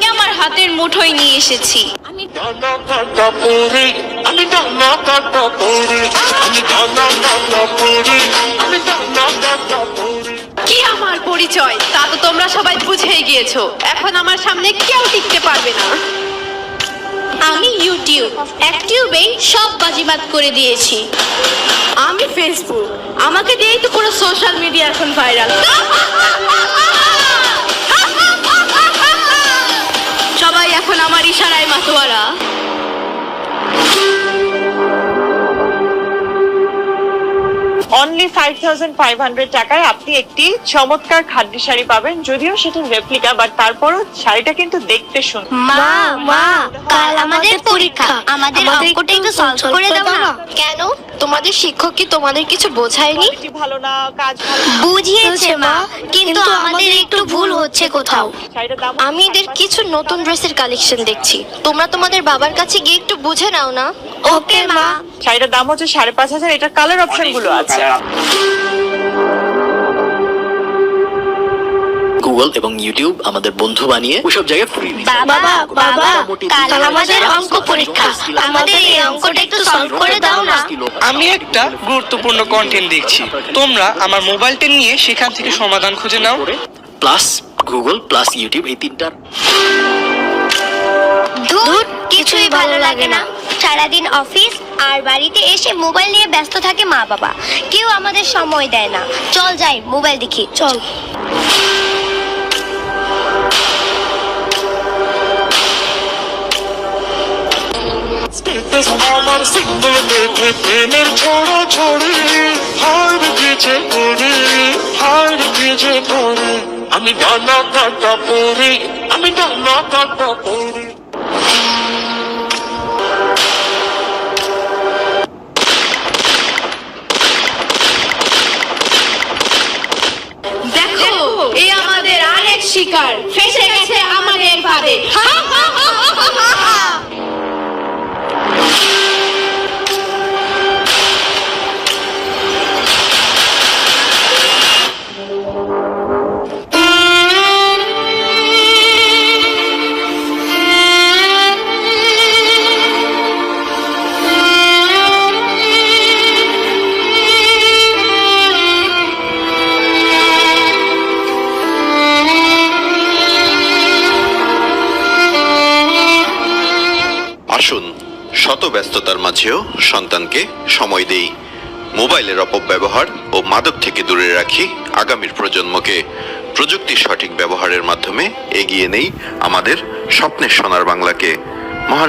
তো আমার হাতের মুঠোয় নিয়ে এসেছি। আমি কি আমার পরিচয়? তা তো তোমরা সবাই বুঝেই গিয়েছো। এখন আমার সামনে কেউ টিকতে পারবে না। আমি ইউটিউব। অ্যাক্টিউবেই সব বাজিমাত করে দিয়েছি। আমি ফেসবুক। আমাকে দিয়েই তো পুরো সোশ্যাল মিডিয়া এখন ভাইরাল। এখন আমার ইশারায় মাতোয়ারা। Only five thousand five hundred টাকায় আপনি একটি চমৎকার খাদ্য শাড়ি পাবেন যদিও সেটা রেপ্লিকা বাট তারপরও শাড়িটা কিন্তু দেখতে সুন্দর মা মা কাল আমাদের পরীক্ষা। আমাদের অঙ্কটা একটু সলভ করে দাও না। কেন? তোমাদের শিক্ষক কি তোমাদের কিছু বোঝায়নি? ভালো না কাজ ভালো বুঝিয়েছে মা কিন্তু আমাদের একটু ভুল হচ্ছে কোথাও। আমি এদের কিছু নতুন ড্রেসের কালেকশন দেখছি। তোমরা তোমাদের বাবার কাছে গিয়ে একটু বুঝে নাও না? ওকে মা। শাড়িটার দাম হচ্ছে সাড়ে পাঁচ হাজার এটার কালার অপশনগুলো আছে। গুগল এবং ইউটিউব আমাদের বন্ধু বানিয়ে ওইসব জায়গায় ফ্রি বাবা বাবা কাল আমাদের অঙ্ক পরীক্ষা। আমাদের এই অঙ্কটা একটু সলভ করে দাও। আমি একটা গুরুত্বপূর্ণ কন্টেন্ট দেখছি। তোমরা আমার মোবাইলটা নিয়ে সেখান থেকে সমাধান খুঁজে নাও। প্লাস গুগল প্লাস ইউটিউব এই তিনটার ধুর কিছুই ভালো লাগে না। সারাদিন অফিস আর বাড়িতে এসে মোবাইল নিয়ে ব্যস্ত থাকে মা বাবা। কেউ আমাদের সময় দেয় না। চল যাই মোবাইল দেখি। চল। আমার দেখে প্রেমের ঝড়ো ঝড়ে, হার গেছে পড়ে হার গেছে পরে আমি ডানা কাটা পরে, আমি ডানা কাটা পরে। আসুন। শত ব্যস্ততার মাঝেও সন্তানকে সময় দেই। মোবাইলের অপব্যবহার ও মাদক থেকে দূরে রাখি আগামীর প্রজন্মকে। প্রযুক্তির সঠিক ব্যবহারের মাধ্যমে এগিয়ে নেই আমাদের স্বপ্নের সোনার বাংলাকে। মহান